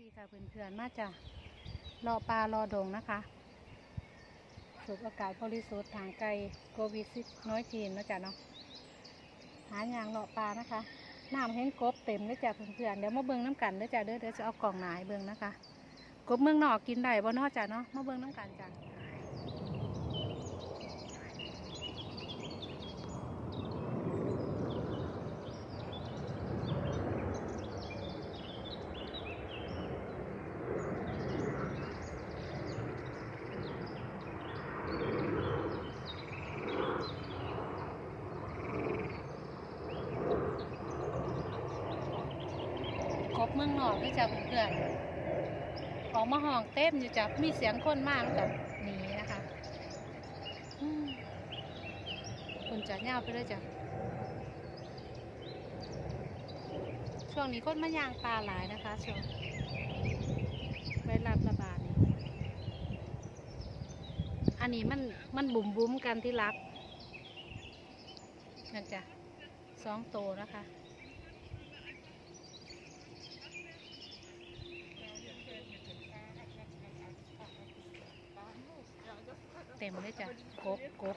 ดีค่ะเพื่อนๆมาจ้ะรอปลารอดงนะคะสูบอากาศบริสุทธิ์ทางไกลโควิดสิน้อยจีนนะจ๊ะเนาะหาอย่างรอปลานะคะน้ำเห็นกบเต็มเลยจ้ะเพื่อนๆเดี๋ยวมาเบิ้งน้ำกันเด้อจ้ะเด้อเดี๋ยวจะเอากล่องหนายเบิ้งนะคะกบเมืองนอกกินได้บ่นอกจ้ะเนาะมาเบิ้งน้ำกันจ้ะ บเมืองนอกด้วยจ้ะเพื่อนออกมาห้องเต็มอยู่จ้ะมีเสียงคนมากแล้วกับหนีนะคะคนจะเน่าไปเลยจ้ะช่วงนี้คนมายางปลาหลายนะคะช่วงไวรัสระบาดนี่อันนี้มันมันบุ่มบุ้มกันที่รักนั่นจ้ะสองโตนะคะ เต็มเลยจ้ะกบกบ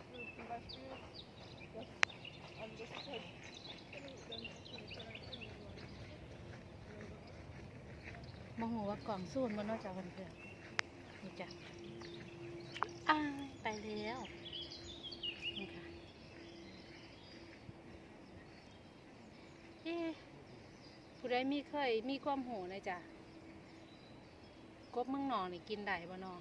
มองหัว่ากล่องสูนมันนอกจากเพื่อนๆนี่จ้ะอ้ายไปแล้วนี่ค่ะเอ๊ะผู้ใดมีเคยมีความหูเลยจ้ะกบเมืองนอกนี่กินได้บ่นอ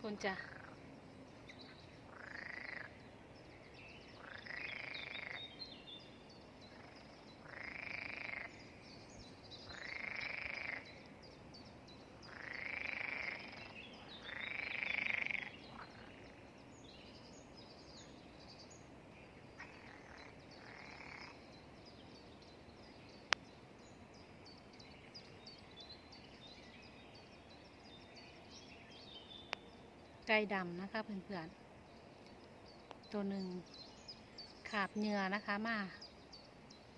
ทนจ้ะ ไก่ดำนะคะเพื่อนๆ ตัวหนึ่งขาบเหงื่อนะคะมา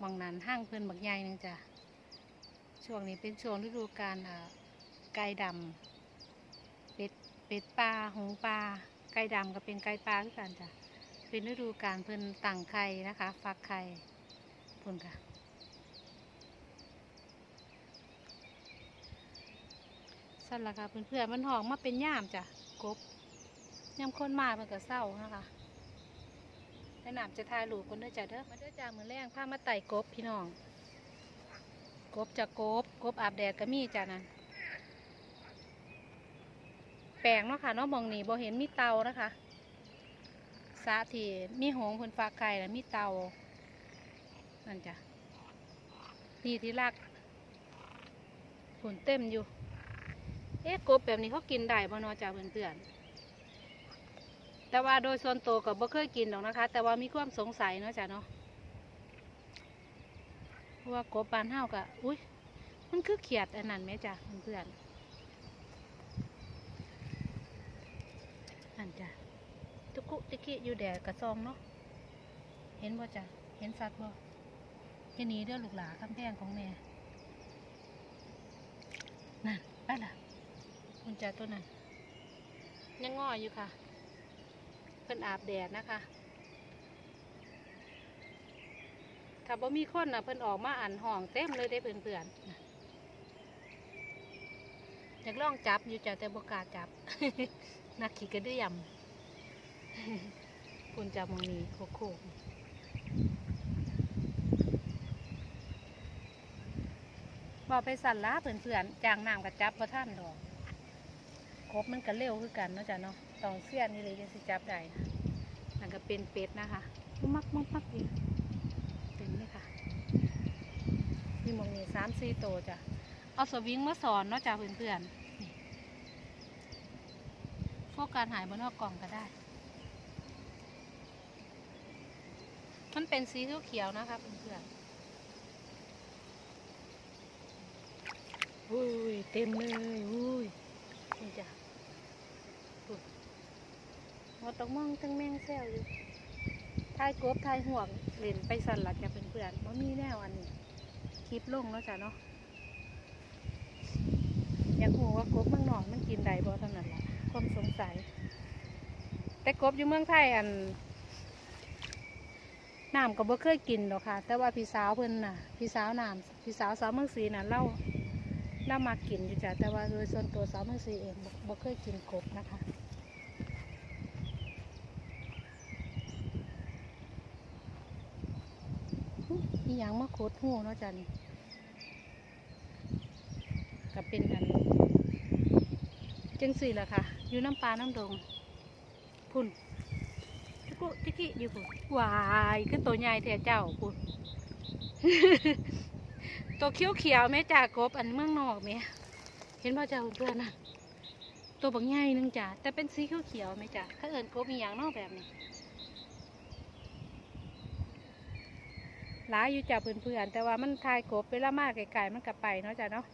วังนั้นห้างเพื่อนบักใหญ่หนึงจ้ะช่วงนี้เป็นช่วงฤดูกาลไก่ดำเป็ดเป็ดปลาหงปลาไก่ดำก็เป็นไก่ปลาคือกันจ้ะเป็นฤดูกาลเพิ่อนตั้งไข่นะคะฟักไข่พุ่นค่ะสั่นละค่ะเพื่อนๆมันหองมาเป็นย่ามจ้ะกบ ย่ามคนมากมันก็เศร้านะคะแนะนำจะทายหลูกคนเด้อจ้ะเด้อมาเด้อจ้ามือแรงพามาไต่กบพี่น้อง กบจะกบ กบอาบแดดก็มีจ้ะนั่นแปลงเนาะค่ะเนาะมองนี่บ่เห็นมีเตานะคะสาทีมีหงส์เพิ่นฝากไข่แล้วมีเตานั่นจ้ะนี่ที่รักผลเต็มอยู่ เอ๊ะกบแบบนี้เขากินได้บ่เนอจาเพื่อนๆ แต่ว่าโดยส่วนตัวก็บ่เคยกินหรอกนะคะ แต่ว่ามีความสงสัยเนาะจ้ะเนาะว่ากบบ้านเฮาก็อุ้ยมันคือเขียดอันนั้นไหมจ้ะเพื่อนๆนั่นจ้ะตุกุติกิอยู่แดดกระซองเนาะเห็นบ่จ้ะเห็นสัตว์บ่แค่นี้เด้อลูกหลาคำแพงของแม่นั่นไปละคุณจ่าตัวนั้นยังงออยู่ค่ะ เพิ่นอาบแดดนะคะถ้าบ่มีคนนะเพิ่นออกมาอ่านห้องเต็มเลยได้เพื่อนๆน่ะอยากลองจับอยู่จ้ะแต่บ่กล้าจับ นักขี่กระดื่ยมคุณจับมองนี้โคโคกว่าไปสั่นล้าเพื่อนๆจางน้ำกับจับพอท่านดอก กบมันก็เร็วคือกันเนาะจ้ะเนาะตองเสี้ยนนี่เลยจะสิจับได้นะนั่นก็เป็นเป็ดนะคะมักมักมักดีเป็นนี่ค่ะนี่มองนี่สามสี่โตจ้ะเอาสวิงมาสอนเนาะจ้ะเพื่อนๆนี่โฟกัสหายบนนอกกล่องก็ได้ มันเป็นสีเขียวๆนะคะเพื่อนๆอุ้ยเต็มเลยอุ้ยนี่จ้ะ ต้องมองตั้งแมงแซวอยู่ทายกบถ่ายห่วงเล่นไปสั่นละจ้ะเป็นเพื่อนๆว่ามีแนวอันนี้คลิปลงเนาะจ้ะเนาะอยากรู้ว่ากบเมืองนอกมันกินได้บ่เท่านั้นละความสงสัย แต่กบอยู่เมืองไทยอันน้ำก็บ่เคยกินหรอกค่ะ แต่ว่าพี่สาวเพิ่นน่ะ พี่สาวน้ำพี่สาวสาวเมืองศรีน่ะเล่าเล่ามากินอยู่จ้ะแต่ว่าโดยส่วนตัวสาวเมืองศรีเองบ่เคยกินกบนะคะ อีหยังมาโคดหูเนาะจ้ะนี่ก็เป็นอันจังสี่แหละค่ะ อยู่น้ำปลาน้ำดง พุ่นจิกุจิกิอยู่พุ่นวายคือตัวใหญ่แท้เจ้าพุ่นตัวเขียวเขียวแม่จ่ากบอันเมืองนอกแม่เห็นพ่อจ้าเพื่อนน่ะตัวบางใหญ่นึงจ้ะแต่เป็นสีเขียวเขียวแม่จ้ะถ้าเอิญกบมีอย่างนอกแบบนี้ หลายอยู่จ้ะเพื่อนๆแต่ว่ามันทายกบเวลามากไกลๆมันกลับไปเนาะจ้ะเนาะ